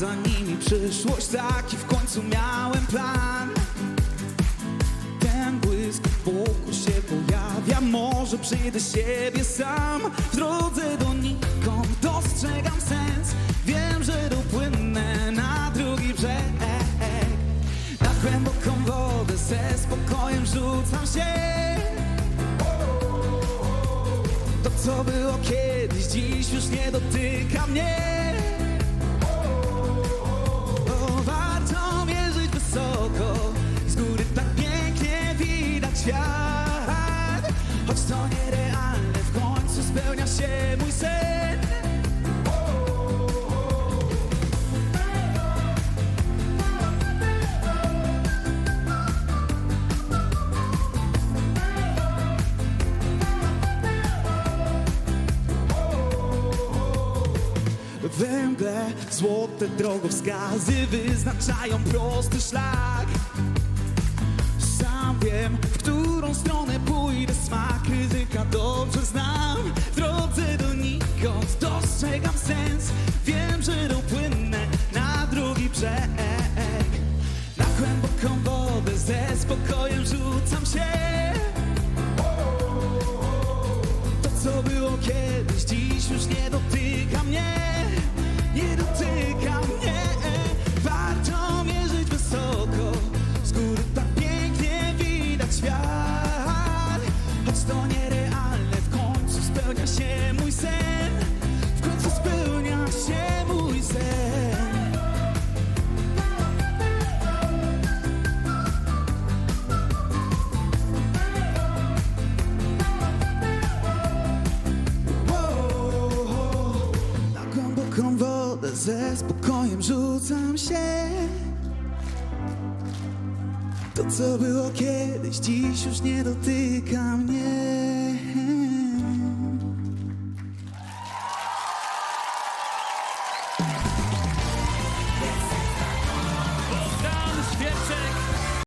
za nimi przyszłość, taki w końcu miałem plan. Ten błysk wokół się pojawia, może przyjdę siebie sam. W drodze donikąd dostrzegam sens, wiem, że dopłynę na drugi brzeg. Na głęboką wodę ze spokojem rzucam się. To co było kiedyś, dziś już nie dotyka mnie. Choć to nierealne, w końcu spełnia się mój sen. We złote drogowskazy wyznaczają prosty szlak. Sam wiem, w którą stronę dostrzegam sens, wiem, że dopłynę na drugi brzeg. Na głęboką wodę ze spokojem rzucam się. Ze spokojem rzucam się. To co było kiedyś, dziś już nie dotyka